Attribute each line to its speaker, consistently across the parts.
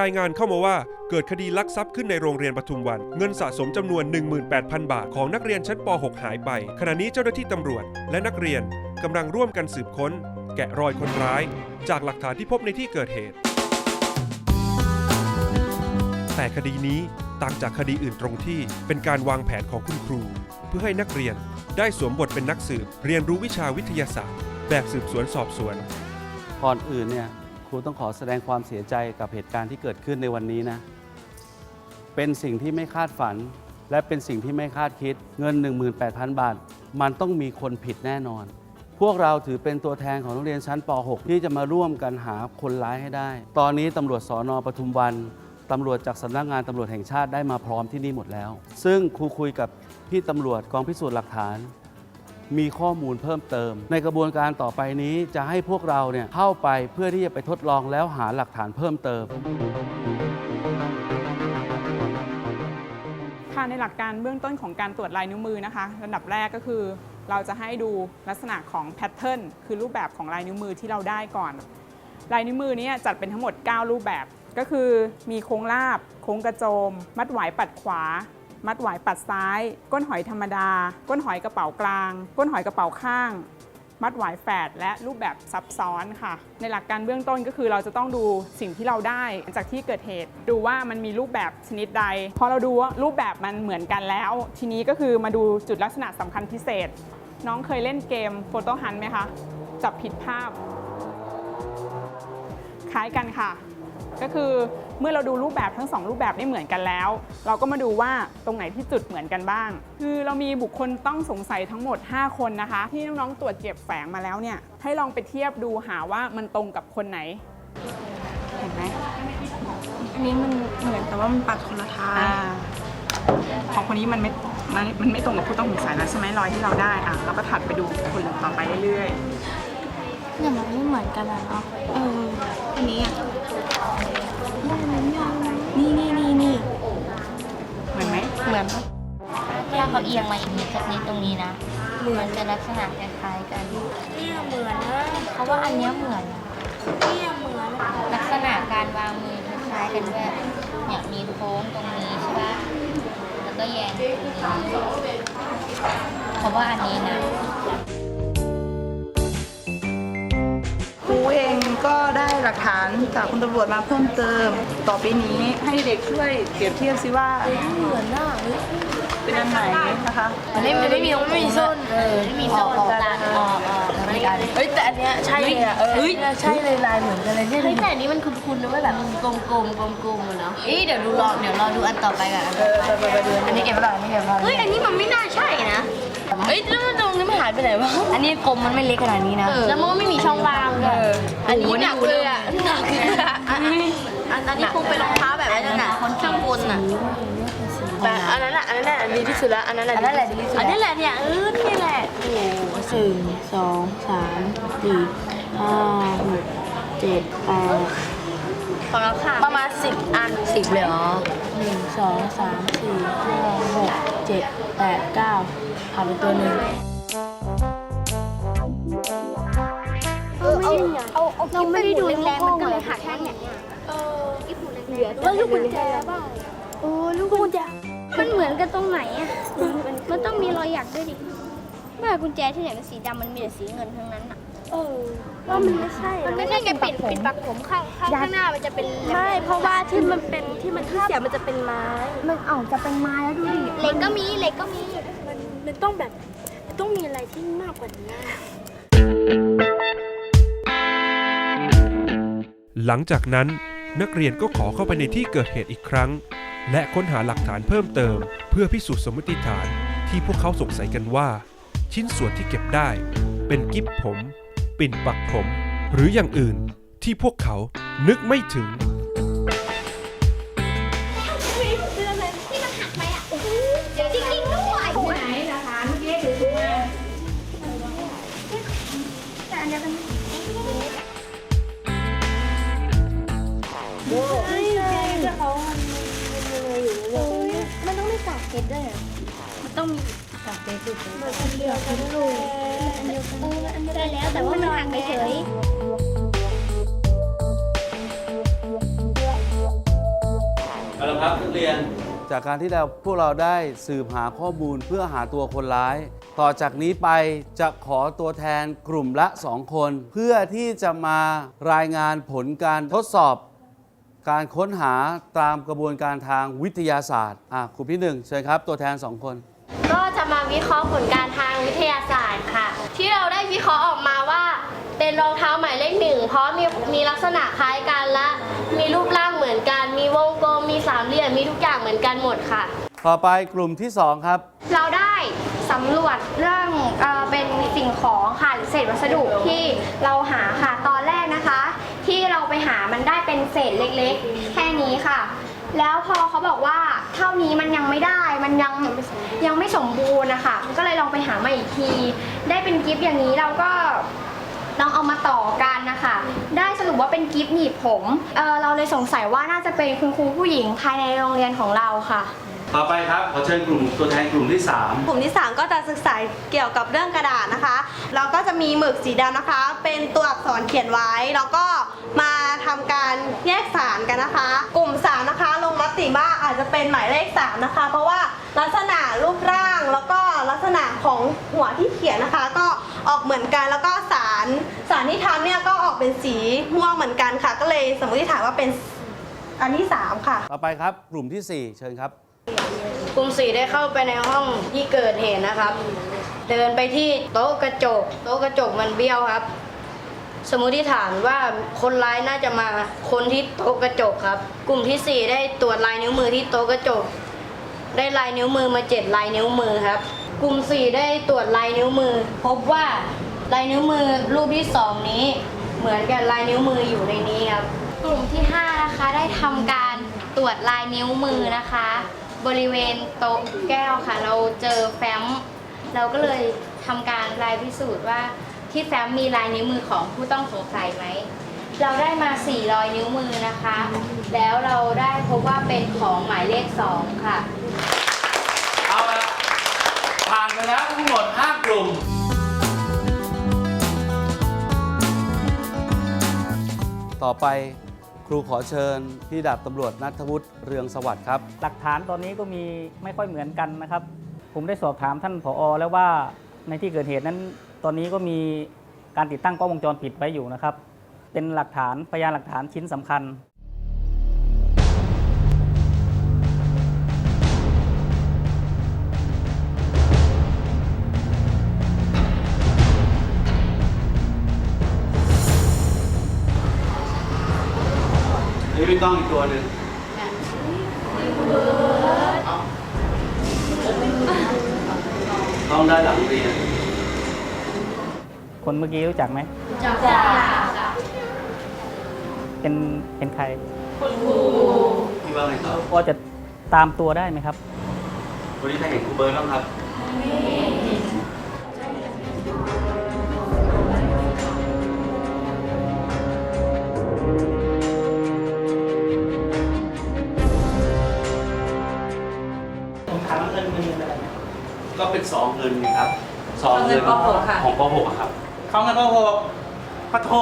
Speaker 1: รายงานเข้ามาว่าเกิดคดีลักทรัพย์ขึ้นในโรงเรียนปทุมวัน เงินสะสมจำนวน 18,000 บาทของนักเรียนชั้นป .6 หายไป ขณะนี้เจ้าหน้าที่ตำรวจ และนักเรียนกำลังร่วมกันสืบค้น แกะรอยคนร้าย จากหลักฐานที่พบในที่เกิดเหตุ แต่คดีนี้ต่างจากคดีอื่นตรงที่เป็นการวางแผนของคุณครู เพื่อให้นักเรียนได้สวมบทเป็นนักสืบ เรียนรู้วิชาวิทยาศาสตร์ แบบสืบสวนสอบสวน
Speaker 2: ก่อนอื่นเนี่ย รูต้องขอแสดงความเสียใจกับเหตุการณ์ที่เกิดขึ้นในวันนี้นะ เป็นสิ่งที่ไม่คาดฝัน และเป็นสิ่งที่ไม่คาดคิดเงิน 18,000 บาท มันต้องมีคนผิดแน่นอน พวกเราถือเป็นตัวแทนของนักเรียนชั้นป .6 ที่จะมาร่วมกันหาคนร้ายให้ได้ ตอนนี้ตำรวจสอนอปทุมวันตำรวจจากสำนักงานตำรวจแห่งชาติได้มาพร้อมที่นี่หมดแล้ว ซึ่งครูคุยกับพี่ตำรวจกองพิสูจน์หลักฐาน มีข้อมูลเพิ่มเติม ในกระบวนการต่อไปนี้จะให้พวกเราเนี่ยเข้าไปเพื่อที่จะไปทดลองแล้วหาหลักฐานเพิ่มเติม
Speaker 3: ค่ะในหลักการเบื้องต้นของการตรวจลายนิ้วมือนะคะระดับแรกก็คือ เราจะให้ดูลักษณะของแพทเทิร์นคือรูปแบบของลายนิ้วมือที่เราได้ก่อน ลายนิ้วมือนี้จัดเป็นทั้งหมด 9 รูปแบบก็คือมีโค้งราบ โค้งกระโจม มัดหวายปัดขวา มัดหวายปัดซ้าย ก้นหอยธรรมดา ก้นหอยกระเป๋ากลาง ก้นหอยกระเป๋าข้าง มัดหวายแฝดและรูปแบบซับซ้อนค่ะ ในหลักการเบื้องต้นก็คือเราจะต้องดูสิ่งที่เราได้จากที่เกิดเหตุ ดูว่ามันมีรูปแบบชนิดใด พอเราดูว่ารูปแบบมันเหมือนกันแล้ว ทีนี้ก็คือมาดูจุดลักษณะสำคัญพิเศษ น้องเคยเล่นเกมโฟโต้ฮันไหมคะจับผิดภาพ คล้ายกันค่ะ ก็คือเมื่อเราดูรูปแบบทั้งสองรูปแบบได้เหมือนกันแล้ว เราก็มาดูว่าตรงไหนที่จุดเหมือนกันบ้าง คือเรามีบุคคลต้องสงสัยทั้งหมด 5 คนนะคะ ที่น้องๆตรวจเก็บแฝงมาแล้วเนี่ยให้ลองไปเทียบดูหาว่ามันตรงกับคนไหนเห็นไหม
Speaker 4: อันนี้มันเหมือนแต่ว่ามันปัดคนละทาง
Speaker 3: อ่าของคนนี้มันไม่มันมันไม่ตรงกับผู้ต้องสงสัยแล้วใช่ไหมรอยที่เราได้อะเราก็ถัดไปดูคนต่อไปเรื่อยๆ
Speaker 4: เนี่ยมันไม่เหมือนกันอะเนาะเอออันนี้อะา
Speaker 5: เขาเอียงมาอีกนิดสักนิดตรงนี้นะมันจะลักษณะคล้ายๆกัน
Speaker 4: เนี่ยเหมือนนะ
Speaker 5: เพราะว่าอันเนี้ยเหมือน
Speaker 4: เนี่ยเหมือน
Speaker 5: ลักษณะการวางมือคล้ายๆกันด้วยเนี่ยมีโค้งตรงนี้ใช่ปะแล้วก็แยงตรงนี้เพราะว่าอันนี้นะ
Speaker 6: ครูเองก็ได้หลักฐานจากคุณตำรวจมาเพิ่มเติม ต่อไปนี้ให้เด็กช่วยเปรียบเทียบซิว่า
Speaker 4: เหมือนน่ะ
Speaker 6: เป็นอันไหนนะคะ
Speaker 5: มันไม่ไม่มีไม่มีส้นเออไม่มีส้นตัดออกออกไม่กัน
Speaker 4: เฮ้ยแต่อันเนี้ยใช่เลยอะเออเนี่ยใช่เลยลายเหมือนกันเลยเนี่ย
Speaker 5: เฮ้ยแต่อันนี้มันคุ้นๆนะว่าแบบกลมๆกลมๆเนาะเอ้ยเดี๋ยวดูรอเดี๋ยวรอดูอันต่อไปกันอันต่อไป
Speaker 6: ไปไปไปดู
Speaker 5: อันนี้เก็บไว้ก่อนอันนี้เก็บไว้ก่อน
Speaker 4: เฮ้ยอันนี้มันไม่น่าใช่นะเฮ้ยแล้วตรงนี้มันหายไปไหนวะ
Speaker 5: อันนี้กลมมันไม่เล็กขนาดนี้นะแล้วมันก็ไม่มีช่องว่างด้วยอันนี้
Speaker 4: หนักเลยอะหนักเลยอะอันนี้อันนี้คงเป็นรองเท้าแบบนั้นน่ะคนข้างบนน่ะ แต่อันนั้นอะอันนั้นแหละดีที่สุดแล้วอันนั้นแหละ
Speaker 5: อันนั้นแหละดีที่สุด
Speaker 4: อันนี้แหละเนี่ยเออนี่แหละโอ้โห
Speaker 7: หนึ่งสองสามสี่ห้าหกเจ็ดแปด
Speaker 4: ของเราค่ะประมาณสิบอัน
Speaker 5: สิบเลยเหรอ
Speaker 7: หนึ่งสองสามสี่ห้าหกเจ็ดแปดเก้าผ่านไปตัวหนึ่ง
Speaker 8: เราไม่ได้ดูแรงๆมันก็เลยหักนั่นเนี่ยเหลือแล้วลูกกุญแจบ้าง โอ้ลูกกุญแจมันเหมือนกันตรงไหนอะมันต้องมีรอยหยักด้วยดิเมื่อกุญแจที่ไหนมันสีดำมันมีแต่สีเงินทั้งนั้นอะเออว่ามันไม่ใช่มันไม่ใช่แกปิดปิดปากผมข้างข้างข้างหน้ามันจะเป็นไม่เพราะว่าที่มันเป็นที่มันที่เสียมันจะเป็นไม้ มันเอาจะเป็นไม้แล้วดูดิเหล็กก็มีเหล็กก็มีมันมันต้องแบบมันต้องมีอะไรที่มากกว่านี้
Speaker 1: หลังจากนั้นนักเรียนก็ขอเข้าไปในที่เกิดเหตุอีกครั้ง และค้นหาหลักฐานเพิ่มเติม เพื่อพิสูจน์สมมติฐานที่พวกเขาสงสัยกันว่า ชิ้นส่วนที่เก็บได้ เป็นกิ๊บผม ปิ่นปักผม หรืออย่างอื่นที่พวกเขานึกไม่ถึง
Speaker 8: นักเรียน
Speaker 2: จากการที่เราพวกเราได้สืบหาข้อมูลเพื่อหาตัวคนร้าย ต่อจากนี้ไปจะขอตัวแทนกลุ่มละ 2 คน เพื่อที่จะมารายงานผลการทดสอบ การค้นหาตามกระบวนการทางวิทยาศาสตร์อะครูพี่หนึ่งเชิญครับ ตัวแทน 2 คน
Speaker 4: ก็จะมาวิเคราะห์ผลการทางวิทยาศาสตร์ค่ะ ที่เราได้วิเคราะห์ออกมาว่า เป็นรองเท้าหมายเลขหนึ่งเพราะมีมีลักษณะคล้ายกันและมีรูปร่างเหมือนกัน มีวงกลมมีสา มเหลี่ยมมีทุกอย่างเหมือนกันหมดค่ะ
Speaker 2: ต่อไปกลุ่มที่ 2 ครับ
Speaker 8: เราได้สำรวจเรื่องเออเป็นสิ่งของค่ะหรือเศษวัสดุที่เราหาค่ะตอนแรกนะคะ ที่เราไปหามันได้เป็นเศษเล็กๆ แค่นี้ค่ะ แล้วพอเขาบอกว่าเท่านี้มันยังไม่ได้มันยังยังไม่สมบูรณ์นะคะก็เลยลองไปหามาอีกที ได้เป็นกิฟต์อย่างนี้เราก็ลองเอามาต่อ ว่าเป็นกิฟต์หนีบผมเออเราเลยสงสัยว่าน่าจะเป็นคุณครูผู้หญิงภายในโรงเรียนของเราค่ะ
Speaker 2: ต่อไปครับ ขอเชิญกลุ่มตัวแทนกลุ่มที่ 3
Speaker 9: กลุ่มที่3ก็จะศึกษาเกี่ยวกับเรื่องกระดาษนะคะ เราก็จะมีหมึกสีดำนะคะ เป็นตัวอักษรเขียนไว้ แล้วก็มาทำการแยกสารกันนะคะ กลุ่ม3นะคะ ลงมติว่าอาจจะเป็นหมายเลข3นะคะ เพราะว่า ลักษณะรูปร่างแล้วก็ลักษณะของหัวที่เขียนนะคะ ก็ออกเหมือนกันแล้วก็สารสารที่ทำเนี่ยก็ออกเป็นสีม่วงเหมือนกันค่ะ ก็เลยสมมติฐานว่าเป็นอันที่ 3 ค่ะ
Speaker 2: ต่อไปครับกลุ่มที่ 4 เชิญครับ
Speaker 4: กลุ่มสีได้เข้าไปในห้องที่เกิดเหตุนะครับ เดินไปที่โต๊ะกระจก โต๊ะกระจกมันเบี้ยวครับ สมมติฐานว่าคนร้ายน่าจะมาคนที่โต๊ะกระจกครับ กลุ่มที่4ได้ตรวจลายนิ้วมือที่โต๊ะกระจก ได้ลายนิ้วมือมาเจ็ดลายนิ้วมือครับ กลุ่ม 4 ได้ตรวจลายนิ้วมือ พบว่าลายนิ้วมือรูปที่สองนี้ เหมือนกับลายนิ้วมืออยู่ในนี้ครับ
Speaker 8: กลุ่มที่ 5 นะคะได้ทำการตรวจลายนิ้วมือนะคะ บริเวณโต๊ะแก้วค่ะ เราเจอแฟ้ม เราก็เลยทำการลายพิสูจน์ว่า ที่แฟ้มมีลายนิ้วมือของผู้ต้องสงสัยไหม เราได้มา4รอยนิ้วมือนะคะ แล้วเราได้พบว่าเป็นของหมายเลข 2 ค่ะ
Speaker 2: เอาละผ่าน ไปแล้วทั้งหมด 5 กลุ่ม ต่อไปครูขอเชิญพี่ดาบตำรวจนัทวุฒิเรืองสวัสดิ์ครับ
Speaker 10: หลักฐานตอนนี้ก็มีไม่ค่อยเหมือนกันนะครับ ผมได้สอบถามท่านผอ แล้วว่าในที่เกิดเหตุนั้น ตอนนี้ก็มีการติดตั้งกล้องวงจรปิดไว้อยู่นะครับ เป็นหลักฐานพยานหลักฐานชิ้นสำคัญ
Speaker 2: นี่ต้องอีกตัวหนึ่งต้องได้หลังเรียน
Speaker 10: คนเมื่อกี้รู้จักไหมจากเป็นเป็นใคร
Speaker 2: พี่ว่าไงครับ
Speaker 10: พอจะตามตัวได้ไหมครับ
Speaker 2: วันนี้ใครเห็นครูเบิร์ตบ้างครับ
Speaker 10: เป็
Speaker 2: นซองเงินนะครับซองเงินของป .6 อะครับ
Speaker 11: เขาเงินพ่อหกปะโถ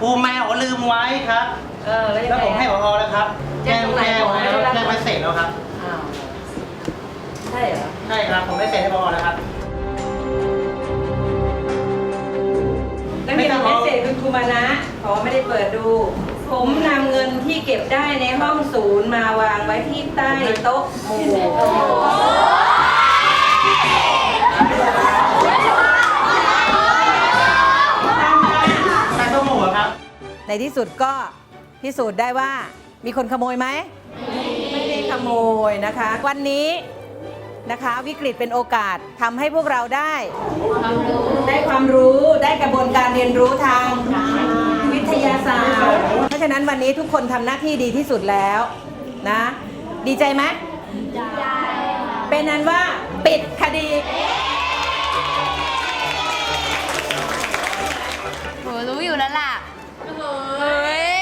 Speaker 11: ปูแมวลืมไว้ครับ
Speaker 9: เออแล้วยัง
Speaker 11: แล้ว
Speaker 9: ไง
Speaker 11: ผมให้
Speaker 9: อะ
Speaker 11: พอแล้วครับ
Speaker 9: แจ้งตรงไหน
Speaker 11: แจ้ง
Speaker 9: บอกให้
Speaker 11: แล้ว
Speaker 9: รับ
Speaker 11: แจ้งไปเสร็จแล้วครับ
Speaker 9: อ้าวใช่เหรอ
Speaker 11: ใช่ครับผมได้เสร็จให้พอแล้วครับ
Speaker 9: แล้วมีเมสเซจคุณครูมานะขอไม่ได้เปิดดู ผมนำเงินที่เก็บได้ในห้องศูนย์มาวางไว้ที่ใต้โต๊ะหมู่
Speaker 11: ใใน
Speaker 12: ที่สุดก็พิสูจน์ได้ว่ามีคนขโมยไหมไม่ได้ขโมยนะคะ วันนี้นะคะวิกฤตเป็นโอกาสทำให้พวกเราได้ได้ความรู้ได้กระบวนการเรียนรู้ทางวิทยาศาสตร์ เพราะฉะนั้นวันนี้ทุกคนทำหน้าที่ดีที่สุดแล้วนะ ดีใจไหมดีใจเป็นนั้นว่าปิดคดี
Speaker 4: โหรู้อยู่แล้วล่ะ เฮ้ย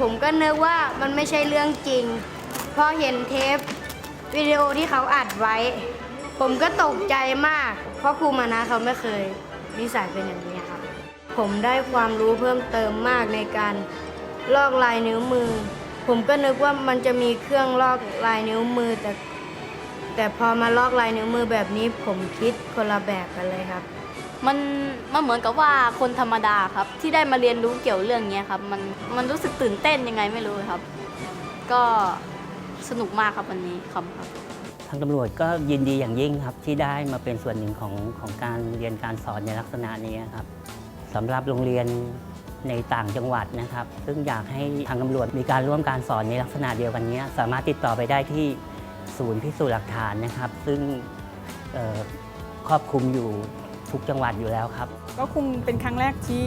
Speaker 4: ผมก็นึกว่ามันไม่ใช่เรื่องจริง พอเห็นเทปวิดีโอที่เขาอัดไว้ ผมก็ตกใจมาก เพราะครูมานะเขาไม่เคยนิสัยเป็นอย่างนี้ครับ ผมได้ความรู้เพิ่มเติมมากในการลอกลายนิ้วมือ ผมก็นึกว่ามันจะมีเครื่องลอกลายนิ้วมือแต่แต่พอมาลอกลายนิ้วมือแบบนี้ผมคิดคนละแบบกันเลยครับ
Speaker 13: มันมันเหมือนกับว่าคนธรรมดาครับ ที่ได้มาเรียนรู้เกี่ยวเรื่องเนี้ยครับ มันมันรู้สึกตื่นเต้นยังไงไม่รู้ครับ ก็สนุกมากครับวันนี้ครับครับ
Speaker 14: ทางตำรวจก็ยินดีอย่างยิ่งครับที่ได้มาเป็นส่วนหนึ่งของของการเรียนการสอนในลักษณะนี้ครับสำหรับโรงเรียนในต่างจังหวัดนะครับ ซึ่งอยากให้ทางตำรวจมีการร่วมการสอนในลักษณะเดียวกันนี้ สามารถติดต่อไปได้ที่ศูนย์พิสูจน์หลักฐานนะครับ ซึ่งครอบคลุมอยู่ ทุกจังหวัดอยู่แล้วครับ
Speaker 3: ก็คงเป็นครั้งแรกที่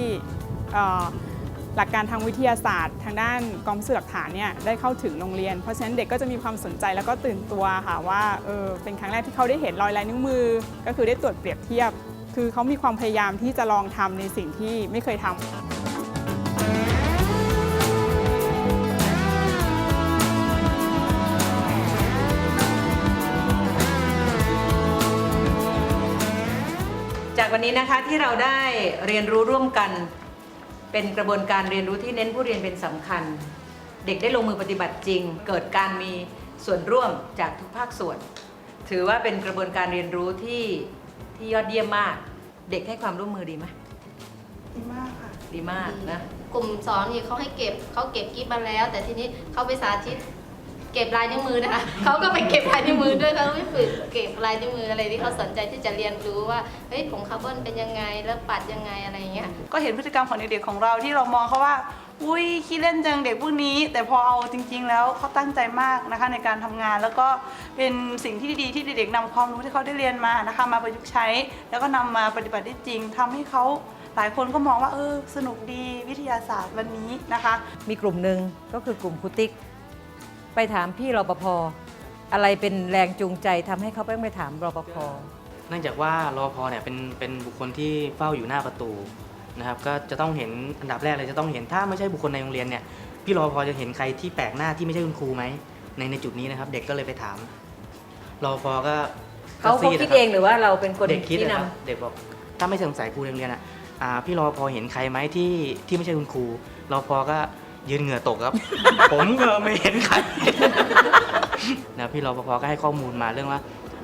Speaker 3: หลักการทางวิทยาศาสตร์ ทางด้านกองพิสูจน์หลักฐานเนี่ยได้เข้าถึงโรงเรียน เพราะฉะนั้นเด็กก็จะมีความสนใจแล้วก็ตื่นตัวค่ะว่าเออเป็นครั้งแรกที่เขาได้เห็นรอยลายนิ้วมือ ก็คือได้ตรวจเปรียบเทียบ คือเขามีความพยายามที่จะลองทำในสิ่งที่ไม่เคยทำ
Speaker 12: จากวันนี้นะคะที่เราได้เรียนรู้ร่วมกัน เป็นกระบวนการเรียนรู้ที่เน้นผู้เรียนเป็นสำคัญ เด็กได้ลงมือปฏิบัติจริง เกิดการมีส่วนร่วมจากทุกภาคส่วน ถือว่าเป็นกระบวนการเรียนรู้ที่ที่ยอดเยี่ยมมาก เด็กให้ความร่วมมือดีไหม
Speaker 6: ดีมากค่ะ
Speaker 12: ดีมากนะ
Speaker 13: กลุ่มสอนนี่เขาให้เก็บเขาเก็บกิ๊บมาแล้ว แต่ทีนี้เขาไปสาธิต เก็บลายนิ้วมือนะคะเขาก็ไปเก็บลายนิ้วมือด้วยเขาไม่ฝึกเก็บลายนิ้วมืออะไรที่เขาสนใจที่จะเรียนรู้ว่าเฮ้ยผงคาร์บอนเป็นยังไงแล้วปัดยังไงอะไรอย่างเงี้ย
Speaker 6: ก็เห็นพฤติกรรมของเด็กๆของเราที่เรามองเขาว่าอุ้ยขี้เล่นจังเด็กพวกนี้ แต่พอเอาจริง ๆ แล้วเขาตั้งใจมากนะคะในการทำงาน แล้วก็เป็นสิ่งที่ดีที่เด็กๆนำความรู้ที่เขาได้เรียนมานะคะ มาประยุกต์ใช้ แล้วก็นำมาปฏิบัติได้จริงทำให้เขาหลายคนก็มองว่าเออสนุกดีวิทยาศาสตร์วันนี้นะคะ
Speaker 12: มีกลุ่มหนึ่งก็คือกลุ่มครูติ๊ก ไปถามพี่รปภอะไรเป็นแรงจูงใจทำให้เขาต้องไปถามรปภ
Speaker 15: เนื่องจากว่ารอพอเนี่ยเป็นเป็นบุคคลที่เฝ้าอยู่หน้าประตูนะครับก็จะต้องเห็นอันดับแรกเลยจะต้องเห็นถ้าไม่ใช่บุคคลในโรงเรียนเนี่ยพี่รอพอจะเห็นใครที่แปลกหน้าที่ไม่ใช่คุณครูไหมในในจุดนี้นะครับ เด็กก็เลยไปถามรอพอก็
Speaker 12: เขา
Speaker 15: ก็ซี
Speaker 12: เขาคิด
Speaker 15: นะรับ
Speaker 12: เองหรือว่าเราเป็นคน
Speaker 15: เด็กคิด
Speaker 12: ที่
Speaker 15: นะ
Speaker 12: นำ
Speaker 15: ครับเด็กบอกถ้าไม่สงสัยครูในโรงเรียนอะอ่าพี่รอพอเห็นใครไหมที่ที่ไม่ใช่คุณครูรอพอก็ ยืนเหงื่อตกครับ ผมก็ไม่เห็นใครนะพี่รปภก็ให้ข้อมูลมาเรื่องว่า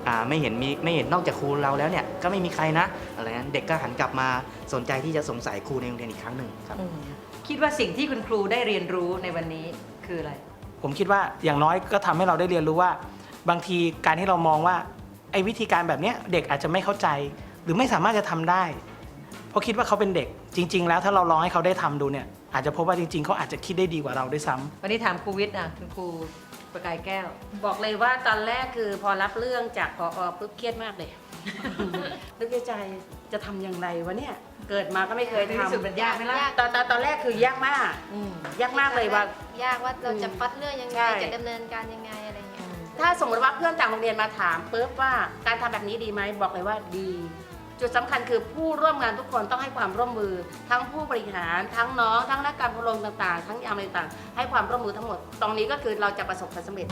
Speaker 15: อ่าไม่เห็นมีไม่เห็นนอกจากครูเราแล้วเนี่ยก็ไม่มีใครนะอะไรนั้นเด็กก็หันกลับมาสนใจที่จะสงสัยครูในโรงเรียนอีกครั้งหนึ่งครับ
Speaker 12: คิดว่าสิ่งที่คุณครูได้เรียนรู้ในวันนี้คืออะไร
Speaker 11: ผมคิดว่าอย่างน้อยก็ทำให้เราได้เรียนรู้ว่า บางทีการที่เรามองว่าไอ้วิธีการแบบเนี้ยเด็กอาจจะไม่เข้าใจ หรือไม่สามารถจะทำได้ เพราะคิดว่าเขาเป็นเด็กจริง ๆ แล้วถ้าเราลองให้เขาได้ทำดูเนี่ย อาจจะพบว่าจริง ๆเขาอาจจะคิดได้ดีกว่าเราด้วยซ้ำ
Speaker 12: วันนี้ถามครูวิทย์นะคุณครูประกายแก้ว
Speaker 16: บอกเลยว่าตอนแรกคือพอรับเรื่องจากพอปุ๊บเครียดมากเลย นึกในใจจะทำอย่างไรวะเนี่ย เกิดมาก็ไม่เคย
Speaker 12: ในที่
Speaker 16: ทำ
Speaker 12: สุดมันยากไหมล่ะ
Speaker 16: ตอนตอนตอนแรกคือยากมากยากมากเลยว่า
Speaker 13: ยากว่าเราจะพัดเรื่องยังไง
Speaker 16: ใช่
Speaker 13: จะดำเนินการยังไงอะไรอย่างเงี้ย
Speaker 16: ถ้าสมมติว่าเพื่อนจากโรงเรียนมาถามปุ๊บว่าการทำแบบนี้ดีไหมบอกเลยว่าดี จุดสำคัญคือผู้ร่วมงานทุกคนต้องให้ความร่วมมือ ทั้งผู้บริหารทั้งน้อง ทั้งนักการพลงต่างๆ ทั้งยามต่างๆ ให้ความร่วมมือทั้งหมด ตรงนี้ก็คือเราจะประสบความสำเร็จ